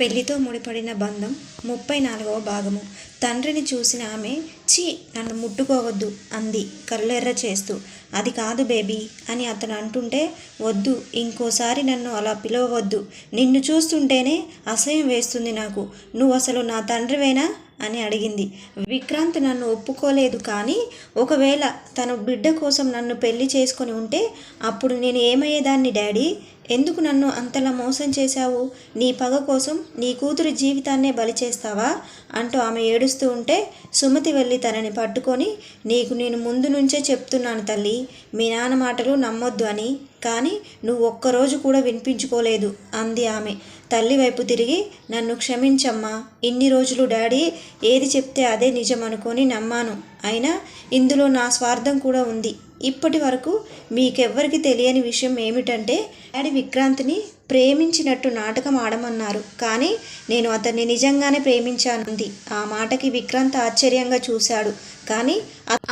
పెళ్ళితో ముడిపడిన బంధం ముప్పై నాలుగవ భాగము. తండ్రిని చూసిన ఆమె ఛీ నన్ను ముట్టుకోవద్దు అంది కళ్ళెర్ర చేస్తూ. అది కాదు బేబీ అని అతను అంటుంటే వద్దు ఇంకోసారి నన్ను అలా పిలవవద్దు. నిన్ను చూస్తుంటేనే అసహ్యం వేస్తుంది నాకు. నువ్వు అసలు నా తండ్రివేనా? అని అడిగింది. విక్రాంత్ నన్ను ఒప్పుకోలేదు కానీ ఒకవేళ తను బిడ్డ కోసం నన్ను పెళ్ళి చేసుకొని ఉంటే అప్పుడు నేను ఏమయ్యేదాన్ని డాడీ? ఎందుకు నన్ను అంతలా మోసం చేశావు? నీ పగ కోసం నీ కూతురి జీవితాన్నే బలి చేస్తావా? అంటూ ఆమె ఏడుస్తూ ఉంటే సుమతి వెళ్ళి తనని పట్టుకొని నీకు నేను ముందు నుంచే చెప్తున్నాను తల్లి మీ నాన్న మాటలు నమ్మొద్దు అని కానీ నువ్వు ఒక్కరోజు కూడా వినిపించుకోలేదు అంది ఆమె. తల్లి వైపు తిరిగి నన్ను క్షమించమ్మా. ఇన్ని రోజులు డాడీ ఏది చెప్తే అదే నిజం అనుకొని నమ్మాను. అయినా ఇందులో నా స్వార్థం కూడా ఉంది. ఇప్పటి వరకు మీకెవ్వరికి తెలియని విషయం ఏమిటంటే డాడీ విక్రాంత్ని ప్రేమించినట్టు నాటకం ఆడమన్నారు. కానీ నేను అతన్ని నిజంగానే ప్రేమించానుంది. ఆ మాటకి విక్రాంత్ ఆశ్చర్యంగా చూశాడు. కానీ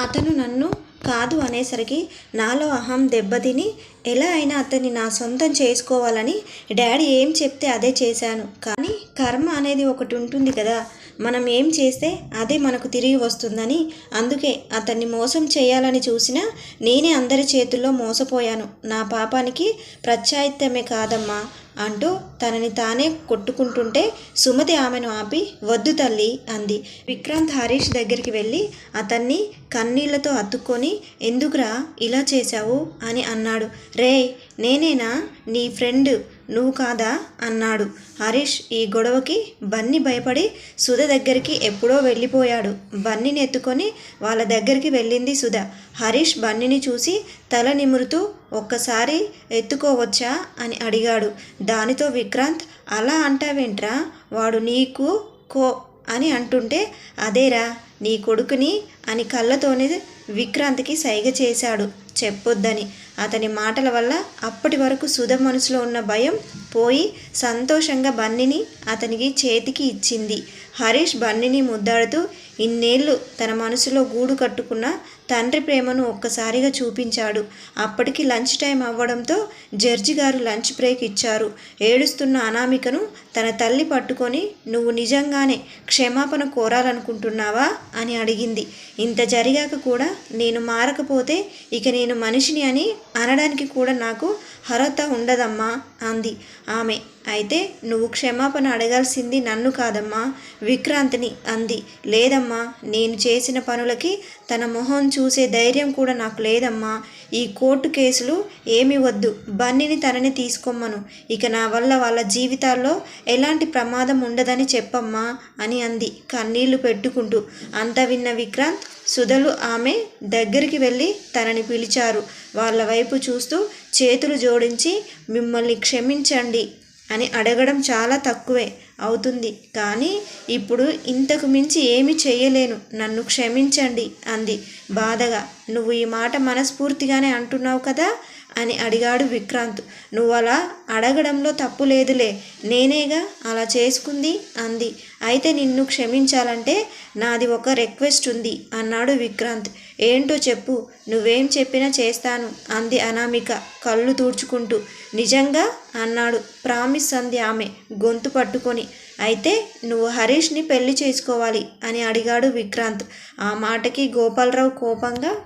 అతను నన్ను కాదు అనేసరికి నాలో అహం దెబ్బతిని ఎలా అయినా అతన్ని నా సొంతం చేసుకోవాలని డాడీ ఏం చెప్తే అదే చేశాను. కానీ కర్మ అనేది ఒకటి ఉంటుంది కదా మనం ఏం చేస్తే అదే మనకు తిరిగి వస్తుందని అందుకే అతన్ని మోసం చేయాలని చూసినా నేనే అందరి చేతుల్లో మోసపోయాను. నా పాపానికి ప్రత్యాయిత్తమే కాదమ్మా. అంటూ తనని తానే కొట్టుకుంటుంటే సుమతి ఆమెను ఆపి వద్దు తల్లి అంది. విక్రాంత్ హరీష్ దగ్గరికి వెళ్ళి అతన్ని కన్నీళ్ళతో అతుక్కొని ఎందుకురా ఇలా చేశావు? అని అన్నాడు. రే నేనేనా? నీ ఫ్రెండ్ నువ్వు కాదా? అన్నాడు. హరీష్ ఈ గొడవకి బన్నీ భయపడి సుధ దగ్గరికి ఎప్పుడో వెళ్ళిపోయాడు. బన్నీని ఎత్తుకొని వాళ్ళ దగ్గరికి వెళ్ళింది సుధ. హరీష్ బన్నీని చూసి తల నిమురుతూ ఒక్కసారి ఎత్తుకోవచ్చా? అని అడిగాడు. దానితో విక్రాంత్ అలా అంటావేంట్రా? వాడు నీకు కో అని అంటుంటే అదేరా నీ కొడుకుని అని కళ్ళతోనే విక్రాంత్కి సైగ చేశాడు. చెప్పొద్దని. అతని మాటల వల్ల అప్పటి వరకు సుధ మనసులో ఉన్న భయం పోయి సంతోషంగా బన్నిని అతనికి చేతికి ఇచ్చింది. హరీష్ బన్నిని ముద్దాడుతూ ఇన్నేళ్ళు తన మనసులో గూడు కట్టుకున్న తండ్రి ప్రేమను ఒక్కసారిగా చూపించాడు. అప్పటికి లంచ్ టైం అవ్వడంతో జడ్జి గారు లంచ్ బ్రేక్ ఇచ్చారు. ఏడుస్తున్న అనామికను తన తల్లి పట్టుకొని నువ్వు నిజంగానే క్షమాపణ కోరాలనుకుంటున్నావా? అని అడిగింది. ఇంత జరిగాక కూడా నేను మారకపోతే ఇక నేను మనిషిని అని అనడానికి కూడా నాకు అర్హత ఉండదమ్మా అంది. ఆమె అయితే నువ్వు క్షమాపణ అడగాల్సింది నన్ను కాదమ్మా విక్రాంత్ని అంది. లేదమ్మా నేను చేసిన పనులకి తన మొహం చూసే ధైర్యం కూడా నాకు లేదమ్మా ఈ కోర్టు కేసులు ఏమి వద్దు. బన్నీని తనని తీసుకోమ్మను. ఇక నా వల్ల వాళ్ళ జీవితాల్లో ఎలాంటి ప్రమాదం ఉండదని చెప్పమ్మా అని అంది. కన్నీళ్ళు పెట్టుకుంటూ. అంత విన్న విక్రాంత్ సుధలు ఆమె దగ్గరికి వెళ్ళి తనని పిలిచారు. వాళ్ళ వైపు చూస్తూ చేతులు జోడించి మిమ్మల్ని క్షమించండి అని అడగడం చాలా తక్కువే. అవుతుంది. కానీ ఇప్పుడు ఇంతకు మించి ఏమి చేయలేను నన్ను క్షమించండి అంది. బాధగా నువ్వు ఈ మాట మనస్ఫూర్తిగానే అంటున్నావు కదా? అని అడిగాడు విక్రాంత్. నువ్వు అలా అడగడంలో తప్పు లేదులే. నేనేగా అలా చేసుకుంది? అంది. అయితే నిన్ను క్షమించాలంటే నాది ఒక రిక్వెస్ట్ ఉంది అన్నాడు విక్రాంత్. ఏంటో చెప్పు నువ్వేం చెప్పినా చేస్తాను అంది అనామిక కళ్ళు తూడ్చుకుంటూ నిజంగా? అన్నాడు. ప్రామిస్ అంది ఆమె గొంతు పట్టుకొని. అయితే నువ్వు హరీష్ని పెళ్ళి చేసుకోవాలి అని అడిగాడు విక్రాంత్. ఆ మాటకి గోపాలరావు కోపంగా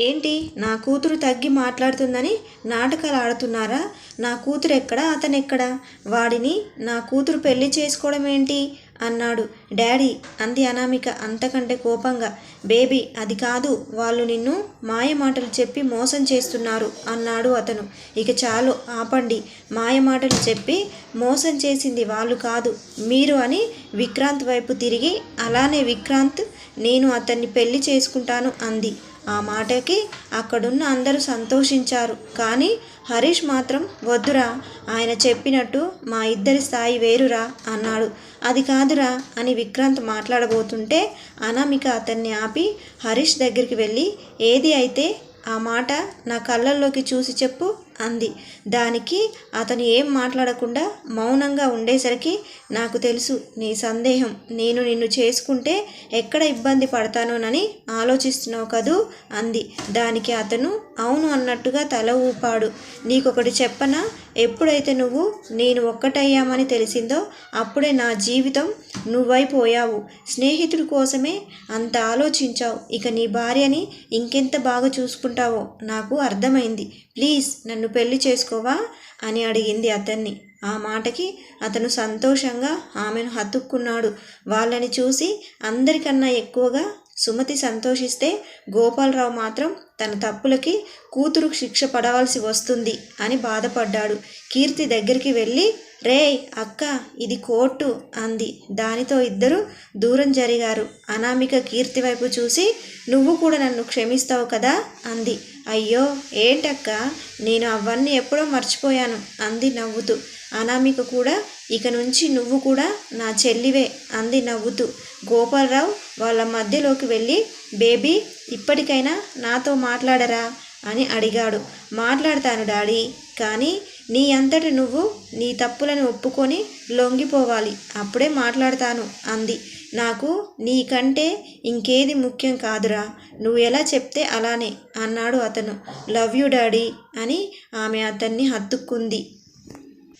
ఏంటి? నా కూతురు తగ్గి మాట్లాడుతుందని నాటకాలు ఆడుతున్నారా? నా కూతురు ఎక్కడా? అతను వాడిని నా కూతురు పెళ్ళి చేసుకోవడం ఏంటి? అన్నాడు. డాడీ అంది అనామిక అంతకంటే కోపంగా. బేబీ అది కాదు. వాళ్ళు నిన్ను మాయ మాటలు చెప్పి మోసం చేస్తున్నారు అన్నాడు అతను. ఇక చాలు ఆపండి. మాయ మాటలు చెప్పి మోసం చేసింది వాళ్ళు కాదు. మీరు అని విక్రాంత్ వైపు తిరిగి అలానే విక్రాంత్ నేను అతన్ని పెళ్ళి చేసుకుంటాను అంది. ఆ మాటకి అక్కడున్న అందరూ సంతోషించారు. కానీ హరీష్ మాత్రం వద్దురా ఆయన చెప్పినట్టు మా ఇద్దరి స్థాయి వేరురా అన్నాడు. అది కాదురా అని విక్రాంత్ మాట్లాడబోతుంటే అనామిక అతన్ని ఆపి హరీష్ దగ్గరికి వెళ్ళి ఏది అయితే ఆ మాట నా కళ్ళల్లోకి చూసి చెప్పు అంది. దానికి అతను ఏం మాట్లాడకుండా మౌనంగా ఉండేసరికి నాకు తెలుసు నీ సందేహం. నేను నిన్ను చేసుకుంటే ఎక్కడ ఇబ్బంది పడతానోనని ఆలోచిస్తున్నావు కదూ? అంది. దానికి అతను అవును అన్నట్టుగా తల ఊపాడు. నీకొకటి చెప్పనా? ఎప్పుడైతే నువ్వు నేను ఒక్కటయ్యామని తెలిసిందో అప్పుడే నా జీవితం నువ్వైపోయావు. స్నేహితుడి కోసమే అంత ఆలోచించావు. ఇక నీ భార్యని ఇంకెంత బాగా చూసుకుంటావో నాకు అర్థమైంది. ప్లీజ్ నన్ను పెళ్ళి చేసుకోవా? అని అడిగింది అతన్ని. ఆ మాటకి అతను సంతోషంగా ఆమెను హత్తుక్కున్నాడు వాళ్ళని చూసి అందరికన్నా ఎక్కువగా సుమతి సంతోషిస్తే గోపాలరావు మాత్రం తన తప్పులకి కూతురు శిక్ష పడవలసి వస్తుంది అని బాధపడ్డాడు. కీర్తి దగ్గరికి వెళ్ళి రే అక్క ఇది కోర్టు అంది. దానితో ఇద్దరు దూరం జరిగారు. అనామిక కీర్తి వైపు చూసి నువ్వు కూడా నన్ను క్షమిస్తావు కదా అంది. అయ్యో ఏంటక్క? నేను అవన్నీ ఎప్పుడో మర్చిపోయాను అంది నవ్వుతూ. అనామిక కూడా ఇక నుంచి నువ్వు కూడా నా చెల్లివే అంది నవ్వుతూ. గోపాలరావు వాళ్ళ మధ్యలోకి వెళ్ళి బేబీ ఇప్పటికైనా నాతో మాట్లాడరా? అని అడిగాడు. మాట్లాడతాను డాడీ కానీ నీ అంతటి నువ్వు నీ తప్పులను ఒప్పుకొని లొంగిపోవాలి. అప్పుడే మాట్లాడతాను అంది. నాకు నీకంటే ఇంకేది ముఖ్యం కాదురా. నువ్వు ఎలా చెప్తే అలానే అన్నాడు అతను. లవ్ యు డాడీ అని ఆమె అతన్ని హత్తుక్కుంది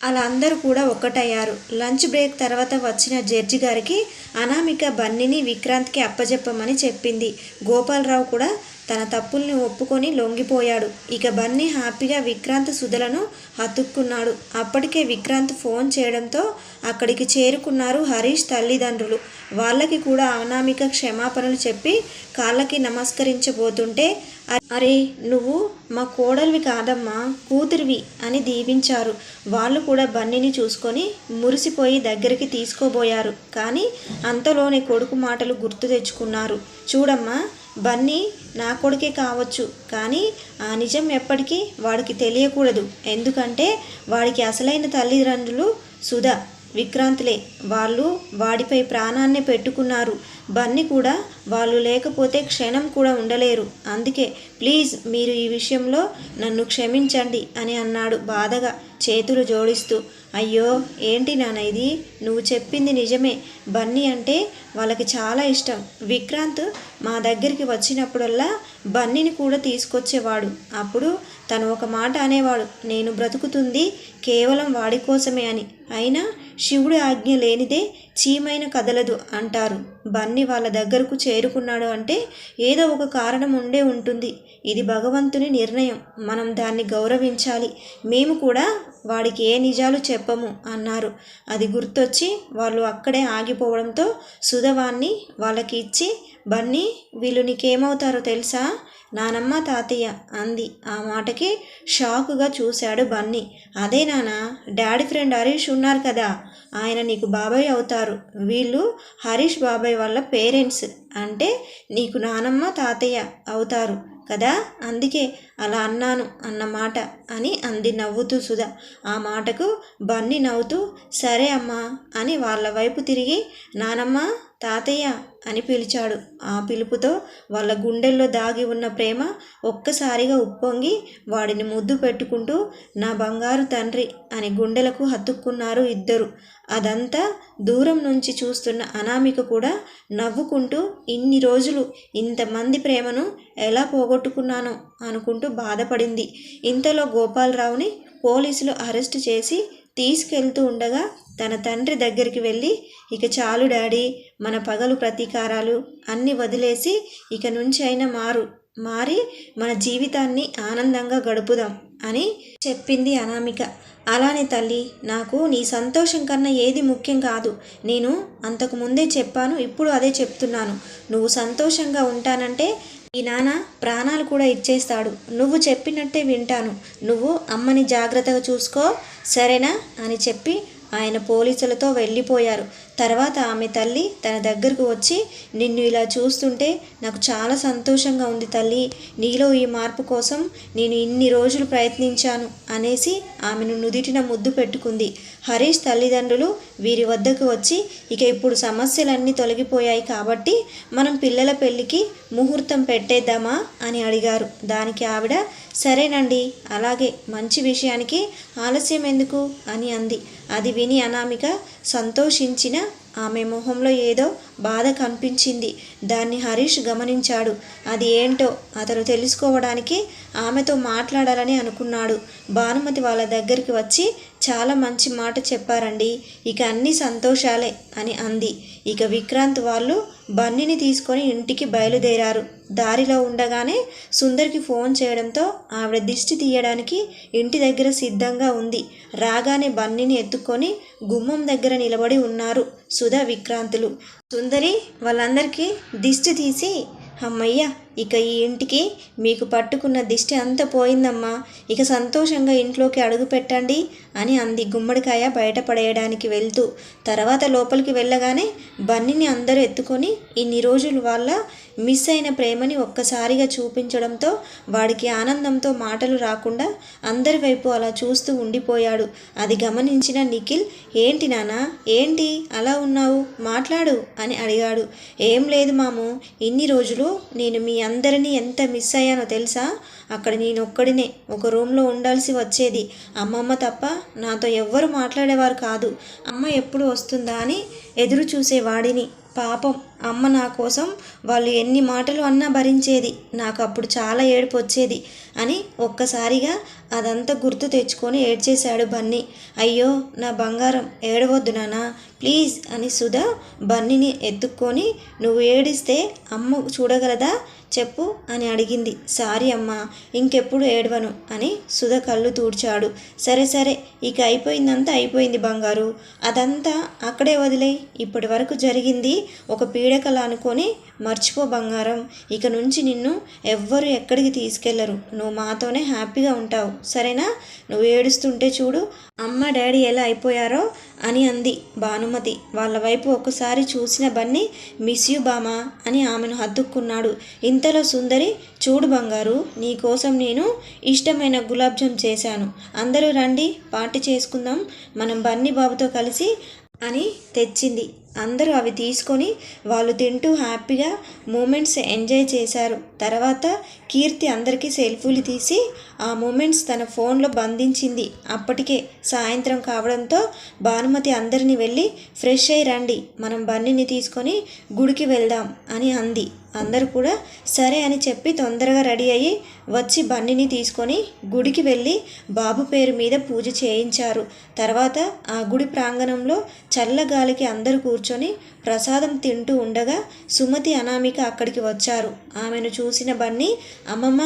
అలా అందరూ కూడా ఒక్కటయ్యారు. లంచ్ బ్రేక్ తర్వాత వచ్చిన జడ్జి గారికి అనామిక బన్నీని విక్రాంత్కి అప్పజెప్పమని చెప్పింది. గోపాలరావు కూడా తన తప్పుల్ని ఒప్పుకొని లొంగిపోయాడు. ఇక బన్నీ హ్యాపీగా విక్రాంత్ సుధలను హతుక్కున్నాడు అప్పటికే విక్రాంత్ ఫోన్ చేయడంతో అక్కడికి చేరుకున్నారు హరీష్ తల్లిదండ్రులు. వాళ్ళకి కూడా అనామిక క్షమాపణలు చెప్పి కాళ్ళకి నమస్కరించబోతుంటే అరే నువ్వు మా కోడలివి కాదమ్మా కూతురివి అని దీవించారు. వాళ్ళు కూడా బన్నీని చూసుకొని మురిసిపోయి దగ్గరికి తీసుకోబోయారు. కానీ అంతలోనే కొడుకు మాటలు గుర్తు తెచ్చుకున్నారు. చూడమ్మా బన్నీ నా కొడుకే కావచ్చు కానీ ఆ నిజం ఎప్పటికీ వాడికి తెలియకూడదు. ఎందుకంటే వాడికి అసలైన తల్లిదండ్రులు సుధా విక్రాంతులే. వాళ్ళు వాడిపై ప్రాణాన్ని పెట్టుకున్నారు. బన్నీ కూడా వాళ్ళు లేకపోతే క్షణం కూడా ఉండలేరు. అందుకే ప్లీజ్ మీరు ఈ విషయంలో నన్ను క్షమించండి అని అన్నాడు బాధగా చేతులు జోడిస్తూ. అయ్యో ఏంటి నాన్న ఇది? నువ్వు చెప్పింది నిజమే. బన్నీ అంటే వాళ్ళకి చాలా ఇష్టం. విక్రాంత్ మా దగ్గరికి వచ్చినప్పుడల్లా బన్నీని కూడా తీసుకొచ్చేవాడు. అప్పుడు తను ఒక మాట అనేవాడు. నేను బ్రతుకుతుంది కేవలం వాడి కోసమే అని. అయినా శివుడి ఆజ్ఞ లేనిదే చీమైన కదలదు అంటారు. బన్నీ వాళ్ళ దగ్గరకు చేరుకున్నాడు అంటే ఏదో ఒక కారణం ఉండే ఉంటుంది. ఇది భగవంతుని నిర్ణయం. మనం దాన్ని గౌరవించాలి. మేము కూడా వాడికి ఏ నిజాలు చెప్పము అన్నారు. అది గుర్తొచ్చి వాళ్ళు అక్కడే ఆగిపోవడంతో సుధవాన్ని వాళ్ళకి ఇచ్చి బన్నీ వీళ్ళు నీకేమవుతారో తెలుసా? నానమ్మ తాతయ్య అంది. ఆ మాటకి షాకుగా చూశాడు బన్నీ. అదే నాన్న డాడీ ఫ్రెండ్ హరీష్ ఉన్నారు కదా ఆయన నీకు బాబాయ్ అవుతారు. వీళ్ళు హరీష్ బాబాయ్ వాళ్ళ పేరెంట్స్ అంటే నీకు నానమ్మ తాతయ్య అవుతారు కదా? అందుకే అలా అన్నాను అన్నమాట అని అంది నవ్వుతూ సుధా. ఆ మాటకు బన్నీ నవ్వుతూ సరే అమ్మా అని వాళ్ళ వైపు తిరిగి నానమ్మ తాతయ్య అని పిలిచాడు. ఆ పిలుపుతో వాళ్ళ గుండెల్లో దాగి ఉన్న ప్రేమ ఒక్కసారిగా ఉప్పొంగి వాడిని ముద్దు పెట్టుకుంటూ నా బంగారు తండ్రి అని గుండెలకు హత్తుక్కున్నారు ఇద్దరు. అదంతా దూరం నుంచి చూస్తున్న అనామిక కూడా నవ్వుకుంటూ ఇన్ని రోజులు ఇంతమంది ప్రేమను ఎలా పోగొట్టుకున్నానో అనుకుంటూ బాధపడింది. ఇంతలో గోపాలరావుని పోలీసులు అరెస్ట్ చేసి తీసుకెళ్తూ ఉండగా తన తండ్రి దగ్గరికి వెళ్ళి ఇక చాలు డాడీ మన పగలు ప్రతీకారాలు అన్నీ వదిలేసి ఇక నుంచి అయినా మారు మారి మన జీవితాన్ని ఆనందంగా గడుపుదాం అని చెప్పింది అనామిక. అలానే తల్లి నాకు నీ సంతోషం కన్నా ఏది ముఖ్యం కాదు. నేను అంతకు ముందే చెప్పాను ఇప్పుడు అదే చెప్తున్నాను. నువ్వు సంతోషంగా ఉంటానంటే ఈ నాన్న ప్రాణాలు కూడా ఇచ్చేస్తాడు. నువ్వు చెప్పినట్టే వింటాను. నువ్వు అమ్మని జాగ్రత్తగా చూసుకో సరేనా అని చెప్పి ఆయన పోలీసులతో వెళ్ళిపోయారు. తర్వాత ఆమె తల్లి తన దగ్గరకు వచ్చి నిన్ను ఇలా చూస్తుంటే నాకు చాలా సంతోషంగా ఉంది తల్లి. నీలో ఈ మార్పు కోసం నేను ఇన్ని రోజులు ప్రయత్నించాను అనేసి ఆమెను నుదిటిన ముద్దు పెట్టుకుంది. హరీష్ తల్లిదండ్రులు వీరి వద్దకు వచ్చి ఇక ఇప్పుడు సమస్యలన్నీ తొలగిపోయాయి కాబట్టి మనం పిల్లల పెళ్ళికి ముహూర్తం పెట్టేద్దామా అని అడిగారు. దానికి ఆవిడ సరేనండి అలాగే మంచి విషయానికి ఆలస్యం ఎందుకు అని అంది. అది విని అనామిక సంతోషించిన ఆమె మొహంలో ఏదో బాధ కనిపించింది. దాన్ని హరీష్ గమనించాడు. అది ఏంటో అతను తెలుసుకోవడానికి ఆమెతో మాట్లాడాలని అనుకున్నాడు. భానుమతి వాళ్ళ దగ్గరికి వచ్చి చాలా మంచి మాట చెప్పారండి. ఇక అన్ని సంతోషాలే అని అంది. ఇక విక్రాంత్ వాళ్ళు బన్నీని తీసుకొని ఇంటికి బయలుదేరారు. దారిలో ఉండగానే సుందర్కి ఫోన్ చేయడంతో ఆవిడ దిష్టి తీయడానికి ఇంటి దగ్గర సిద్ధంగా ఉంది. రాగానే బన్నీని ఎత్తుకొని గుమ్మం దగ్గర నిలబడి ఉన్నారు సుధా విక్రాంతులు. సుందరి వాళ్ళందరికీ దిష్టి తీసి అమ్మయ్య ఇక ఈ ఇంటికి మీకు పట్టుకున్న దిష్టి అంతా పోయిందమ్మా. ఇక సంతోషంగా ఇంట్లోకి అడుగు పెట్టండి అని అంది గుమ్మడికాయ బయటపడేయడానికి వెళ్తూ. తర్వాత లోపలికి వెళ్ళగానే బన్నీని అందరూ ఎత్తుకొని ఇన్ని రోజులు వాళ్ళ మిస్ అయిన ప్రేమని ఒక్కసారిగా చూపించడంతో వాడికి ఆనందంతో మాటలు రాకుండా అందరి వైపు అలా చూస్తూ ఉండిపోయాడు. అది గమనించిన నిఖిల్ ఏంటి నానా ఏంటి? అలా ఉన్నావు? మాట్లాడు అని అడిగాడు. ఏం లేదు మాము. ఇన్ని రోజులు నేను మీ అందరినీ ఎంత మిస్ అయ్యానో తెలుసా? అక్కడ నేను ఒక్కడినే ఒక రూమ్లో ఉండాల్సి వచ్చేది. అమ్మమ్మ తప్ప నాతో ఎవ్వరు మాట్లాడేవారు కాదు. అమ్మ ఎప్పుడు వస్తుందా అని ఎదురు చూసేవాడిని పాపం అమ్మ నా కోసం వాళ్ళు ఎన్ని మాటలు అన్నా భరించేది. నాకు అప్పుడు చాలా ఏడుపు వచ్చేది అని ఒక్కసారిగా అదంతా గుర్తు తెచ్చుకొని ఏడ్చేశాడు బన్నీ. అయ్యో నా బంగారం ఏడవద్దు నానా ప్లీజ్ అని సుధా బన్నీని ఎత్తుక్కొని నువ్వు ఏడిస్తే అమ్మ చూడగలదా? చెప్పు అని అడిగింది. సారీ అమ్మా ఇంకెప్పుడు ఏడవను అని సుధ కళ్ళు తూడ్చాడు. సరే సరే ఇక అయిపోయిందంతా అయిపోయింది బంగారు. అదంతా అక్కడే వదిలే ఇప్పటి వరకు జరిగింది ఒక పీడకల అనుకొని మర్చిపో బంగారం ఇక నుంచి నిన్ను ఎవ్వరు ఎక్కడికి తీసుకెళ్ళరు. నువ్వు మాతోనే హ్యాపీగా ఉంటావు. సరేనా? నువ్వు ఏడుస్తుంటే చూడు అమ్మ డాడీ ఎలా అయిపోయారో అని అంది భానుమతి. వాళ్ళ వైపు ఒకసారి చూసిన బన్నీ మిస్ యూ బామా అని ఆమెను హత్తుక్కున్నాడు. ఇంతలో సుందరి చూడు బంగారు నీకోసం నేను ఇష్టమైన గులాబ్ జామ్ చేశాను. అందరూ రండి పార్టీ చేసుకుందాం మనం బన్నీ బాబుతో కలిసి అని తెచ్చింది. అందరూ అవి తీసుకొని వాళ్ళు తింటూ హ్యాపీగా మూమెంట్స్ ఎంజాయ్ చేశారు. తర్వాత కీర్తి అందరికీ సెల్ఫీలు తీసి ఆ మూమెంట్స్ తన ఫోన్లో బంధించింది. అప్పటికే సాయంత్రం కావడంతో భానుమతి అందరిని వెళ్ళి ఫ్రెష్ అయ్యి రండి మనం బన్నీని తీసుకొని గుడికి వెళ్దాం అని అంది. అందరూ కూడా సరే అని చెప్పి తొందరగా రెడీ అయ్యి వచ్చి బండిని తీసుకొని గుడికి వెళ్ళి బాబు పేరు మీద పూజ చేయించారు. తర్వాత ఆ గుడి ప్రాంగణంలో చల్లగాలికి అందరూ కూర్చొని ప్రసాదం తింటూ ఉండగా సుమతి అనామిక అక్కడికి వచ్చారు. ఆమెను చూసిన బన్నీ అమ్మమ్మ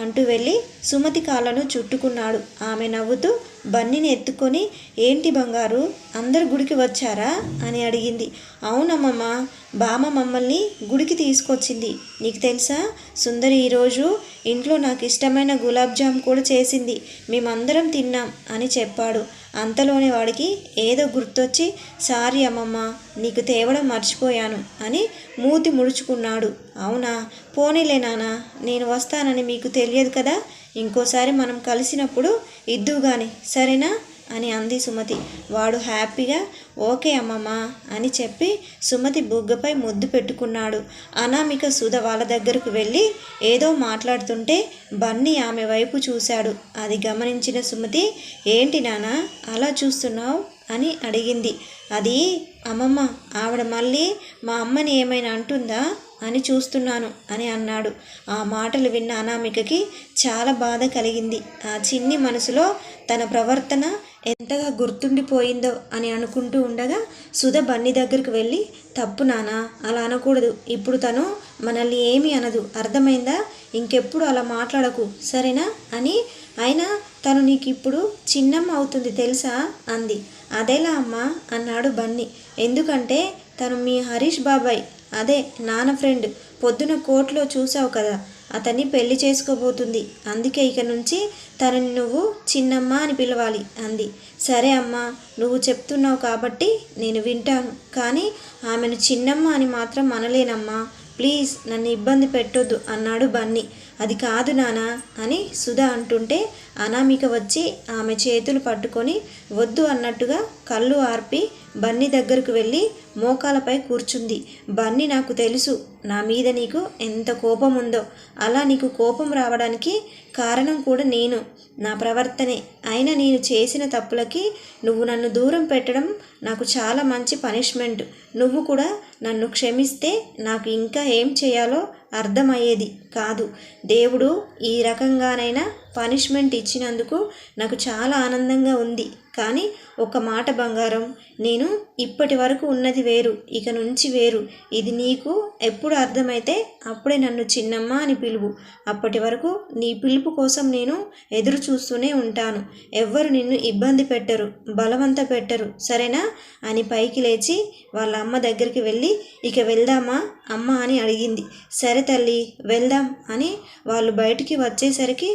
అంటూ వెళ్ళి సుమతి కాళ్ళను చుట్టుకున్నాడు. ఆమె నవ్వుతూ బన్నీని ఎత్తుకొని ఏంటి బంగారు అందరు గుడికి వచ్చారా? అని అడిగింది. అవునమ్మమ్మ బామ్మ మమ్మల్ని గుడికి తీసుకొచ్చింది. నీకు తెలుసా? సుందరి ఈరోజు ఇంట్లో నాకు ఇష్టమైన గులాబ్ జామ్ కూడా చేసింది. మేమందరం తిన్నాం అని చెప్పాడు. అంతలోనే వాడికి ఏదో గుర్తొచ్చి సారీ అమ్మమ్మ నీకు తేవడం మర్చిపోయాను అని మూతి ముడుచుకున్నాడు. అవునా? పోనీలే నాన్న నేను వస్తానని మీకు తెలియదు కదా? ఇంకోసారి మనం కలిసినప్పుడు ఇద్దు కానీ సరేనా? అని అంది సుమతి. వాడు హ్యాపీగా ఓకే అమ్మమ్మ అని చెప్పి సుమతి బుగ్గపై ముద్దు పెట్టుకున్నాడు. అనామిక సుధ వాళ్ళ దగ్గరకు వెళ్ళి ఏదో మాట్లాడుతుంటే బన్నీ ఆమె వైపు చూశాడు. అది గమనించిన సుమతి ఏంటి నానా అలా చూస్తున్నావు? అని అడిగింది. అది అమ్మమ్మ ఆవిడ మళ్ళీ మా అమ్మని ఏమైనా అంటుందా? అని చూస్తున్నాను అని అన్నాడు. ఆ మాటలు విన్న అనామికకి చాలా బాధ కలిగింది. ఆ చిన్ని మనసులో తన ప్రవర్తన ఎంతగా గుర్తుండిపోయిందో అని అనుకుంటూ ఉండగా సుధ బన్ని దగ్గరికి వెళ్ళి తప్పు నానా అలా అనకూడదు. ఇప్పుడు తను మనల్ని ఏమీ అనదు. అర్థమైందా? ఇంకెప్పుడు అలా మాట్లాడకు. సరేనా? అని అయినా తను నీకు ఇప్పుడు చిన్నమ్మ అవుతుంది తెలుసా? అంది. అదేలా అమ్మా? అన్నాడు బన్నీ. ఎందుకంటే తను మీ హరీష్ బాబాయ్. అదే నాన్న ఫ్రెండ్. పొద్దున కోర్టులో చూసావు కదా. అతన్ని పెళ్ళి చేసుకోబోతుంది. అందుకే ఇక నుంచి తనని నువ్వు చిన్నమ్మ అని పిలవాలి అంది. సరే అమ్మా నువ్వు చెప్తున్నావు కాబట్టి నేను వింటాను. కానీ ఆమెను చిన్నమ్మ అని మాత్రం అనలేనమ్మా. ప్లీజ్ నన్ను ఇబ్బంది పెట్టొద్దు అన్నాడు బన్నీ. అది కాదు నానా అని సుధా అంటుంటే అనామిక వచ్చి ఆమె చేతులు పట్టుకొని వద్దు అన్నట్టుగా కళ్ళు ఆర్పి బన్నీ దగ్గరకు వెళ్ళి మోకాలపై కూర్చుంది. బన్నీ నాకు తెలుసు నా మీద నీకు ఎంత కోపం ఉందో అలా నీకు కోపం రావడానికి కారణం కూడా నేను నా ప్రవర్తనే. అయినా నేను చేసిన తప్పులకి నువ్వు నన్ను దూరం పెట్టడం నాకు చాలా మంచి పనిష్మెంట్. నువ్వు కూడా నన్ను క్షమిస్తే నాకు ఇంకా ఏం చేయాలో అర్థమయ్యేది కాదు. దేవుడు ఈ రకంగానైనా పనిష్మెంట్ ఇచ్చినందుకు నాకు చాలా ఆనందంగా ఉంది. కానీ ఒక మాట బంగారం నేను ఇప్పటి వరకు ఉన్నది వేరు ఇక నుంచి వేరు. ఇది నీకు ఎప్పుడు అర్థమైతే అప్పుడే నన్ను చిన్నమ్మ అని పిలువు. అప్పటి వరకు నీ పిలుపు కోసం నేను ఎదురు చూస్తూనే ఉంటాను. ఎవ్వరు నిన్ను ఇబ్బంది పెట్టరు బలవంత పెట్టరు. సరేనా? అని పైకి లేచి వాళ్ళ అమ్మ దగ్గరికి వెళ్ళి ఇక వెళ్దామా అమ్మ అని అడిగింది. సరే తల్లి వెళ్దాం అని వాళ్ళు బయటికి వచ్చేసరికి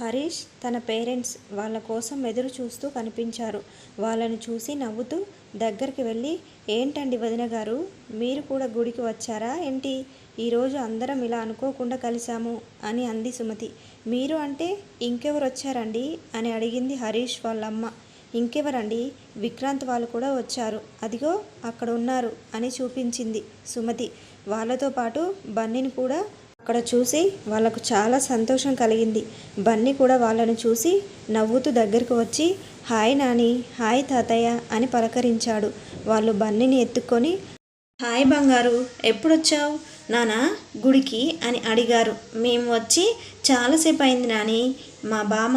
హరీష్ తన పేరెంట్స్ వాళ్ళ కోసం ఎదురు చూస్తూ కనిపించారు. వాళ్ళని చూసి నవ్వుతూ దగ్గరికి వెళ్ళి ఏంటండి వదిన గారు మీరు కూడా గుడికి వచ్చారా? ఏంటి? ఈరోజు అందరం ఇలా అనుకోకుండా కలిశాము అని అంది సుమతి. మీరు అంటే ఇంకెవరు వచ్చారండి? అని అడిగింది హరీష్ వాళ్ళమ్మ. ఇంకెవరండి? విక్రాంత్ వాళ్ళు కూడా వచ్చారు. అదిగో అక్కడ ఉన్నారు అని చూపించింది సుమతి. వాళ్ళతో పాటు బన్నీని కూడా అక్కడ చూసి వాళ్ళకు చాలా సంతోషం కలిగింది. బన్నీ కూడా వాళ్ళను చూసి నవ్వుతూ దగ్గరకు వచ్చి హాయ్ నాని హాయ్ తాతయ్య అని పలకరించాడు. వాళ్ళు బన్నీని ఎత్తుకొని హాయ్ బంగారు ఎప్పుడొచ్చావు? నానా గుడికి అని అడిగారు. మేము వచ్చి చాలాసేపు అయింది నాని. మా బామ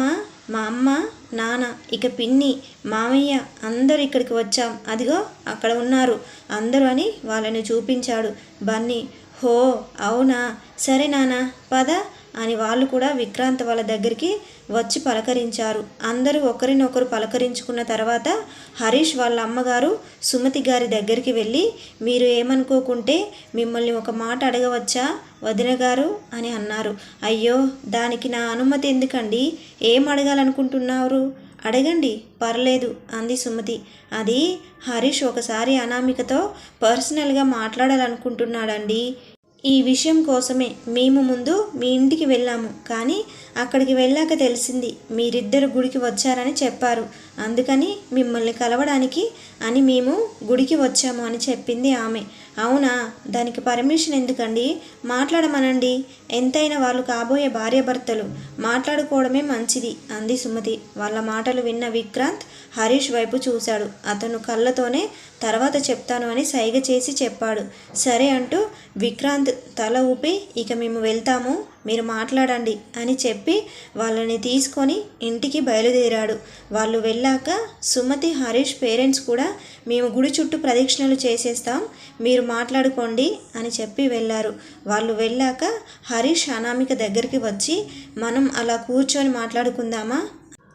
మా అమ్మ నాన్న ఇక పిన్ని మామయ్య అందరూ ఇక్కడికి వచ్చాం. అదిగో అక్కడ ఉన్నారు. అందరూ అని వాళ్ళని చూపించాడు బన్నీ. హో అవునా? సరే నానా పద అని వాళ్ళు కూడా విక్రాంత్ వాళ్ళ దగ్గరికి వచ్చి పలకరించారు. అందరూ ఒకరినొకరు పలకరించుకున్న తర్వాత హరీష్ వాళ్ళ అమ్మగారు సుమతి గారి దగ్గరికి వెళ్ళి మీరు ఏమనుకోకుంటే మిమ్మల్ని ఒక మాట అడగవచ్చా వదిన గారు అని అన్నారు. అయ్యో దానికి నా అనుమతి ఎందుకండి? ఏం అడగాలనుకుంటున్నారు? అడగండి పర్లేదు అంది సుమతి. అది హరీష్ ఒకసారి అనామికతో పర్సనల్గా మాట్లాడాలనుకుంటున్నాడండి. ఈ విషయం కోసమే మేము ముందు మీ ఇంటికి వెళ్ళాము. కానీ అక్కడికి వెళ్ళాక తెలిసింది మీరిద్దరు గుడికి వచ్చారని చెప్పారు. అందుకని మిమ్మల్ని కలవడానికి అని మేము గుడికి వచ్చాము అని చెప్పింది ఆమె. అవునా? దానికి పర్మిషన్ ఎందుకండి? మాట్లాడమనండి. ఎంతైనా వాళ్ళు కాబోయే భార్యాభర్తలు. మాట్లాడుకోవడమే మంచిది అంది సుమతి. వాళ్ళ మాటలు విన్న విక్రాంత్ హరీష్ వైపు చూశాడు. అతను కళ్ళతోనే తర్వాత చెప్తాను అని సైగ చేసి చెప్పాడు. సరే అంటూ విక్రాంత్ తల ఊపి ఇక మేము వెళ్తాము మీరు మాట్లాడండి అని చెప్పి వాళ్ళని తీసుకొని ఇంటికి బయలుదేరాడు. వాళ్ళు వెళ్ళాక సుమతి హరీష్ పేరెంట్స్ కూడా మేము గుడి చుట్టూ ప్రదక్షిణలు చేసేస్తాం మీరు మాట్లాడుకోండి అని చెప్పి వెళ్ళారు. వాళ్ళు వెళ్ళాక హరీష్ అనామిక దగ్గరికి వచ్చి మనం అలా కూర్చొని మాట్లాడుకుందామా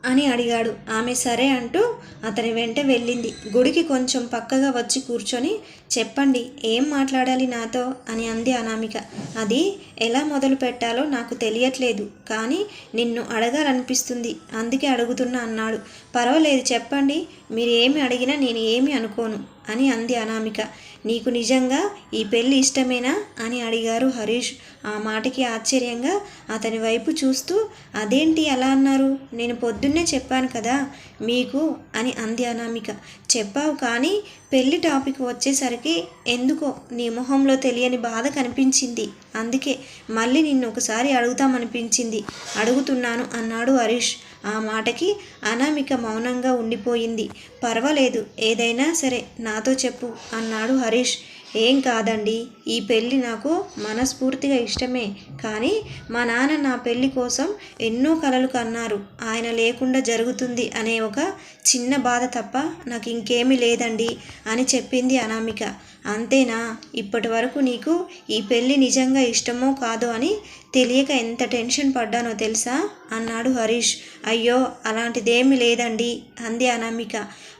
అని అడిగాడు. ఆమె సరే అంటూ అతని వెంట వెళ్ళింది. గుడికి కొంచెం పక్కగా వచ్చి కూర్చొని చెప్పండి ఏం మాట్లాడాలి నాతో? అని అంది అనామిక. అది ఎలా మొదలు పెట్టాలో నాకు తెలియట్లేదు కానీ నిన్ను అడగాలనిపిస్తుంది అందుకే అడుగుతున్నా అన్నాడు. పర్వాలేదు చెప్పండి మీరు ఏమి అడిగినా నేను ఏమి అనుకోను అని అంది అనామిక. నీకు నిజంగా ఈ పెళ్ళి ఇష్టమేనా? అని అడిగారు హరీష్. ఆ మాటకి ఆశ్చర్యంగా అతని వైపు చూస్తూ అదేంటి అలా అన్నారు? నేను పొద్దున్నే చెప్పాను కదా మీకు అని అంది అనామిక. చెప్పావు కానీ పెళ్ళి టాపిక్ వచ్చేసరికి ఎందుకో నీ మొహంలో తెలియని బాధ కనిపించింది. అందుకే మళ్ళీ నిన్ను ఒకసారి అడుగుతామనిపించింది. అడుగుతున్నాను అన్నాడు హరీష్. ఆ మాటకి అనామిక మౌనంగా ఉండిపోయింది. పర్వాలేదు ఏదైనా సరే నాతో చెప్పు అన్నాడు హరీష్. ఏం కాదండి ఈ పెళ్ళి నాకు మనస్ఫూర్తిగా ఇష్టమే. కానీ మా నాన్న నా పెళ్ళి కోసం ఎన్నో కలలు కన్నారు. ఆయన లేకుండా జరుగుతుంది అనే ఒక చిన్న బాధ తప్ప నాకు ఇంకేమీ లేదండి అని చెప్పింది అనామిక. అంతేనా? ఇప్పటి వరకు నీకు ఈ పెళ్ళి నిజంగా ఇష్టమో కాదో అని తెలియక ఎంత టెన్షన్ పడ్డానో తెలుసా? అన్నాడు హరీష్. అయ్యో అలాంటిదేమీ లేదండి అంది అనామిక.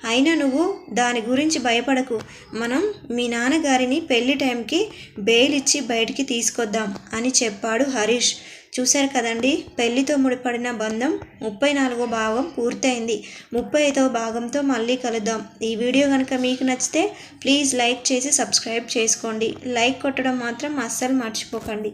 అయినా నువ్వు దాని గురించి భయపడకు. మనం మీ నాన్నగారిని పెళ్ళి టైంకి బెయిల్ ఇచ్చి బయటికి తీసుకొద్దాం అని చెప్పాడు హరీష్. చూశారు కదండి? పెళ్ళితో ముడిపడిన బంధం ముప్పై నాలుగో భాగం పూర్తయింది. ముప్పై ఐదవ భాగంతో మళ్ళీ కలుద్దాం. ఈ వీడియో కనుక మీకు నచ్చితే ప్లీజ్ లైక్ చేసి సబ్స్క్రైబ్ చేసుకోండి. లైక్ కొట్టడం మాత్రం అస్సలు మర్చిపోకండి.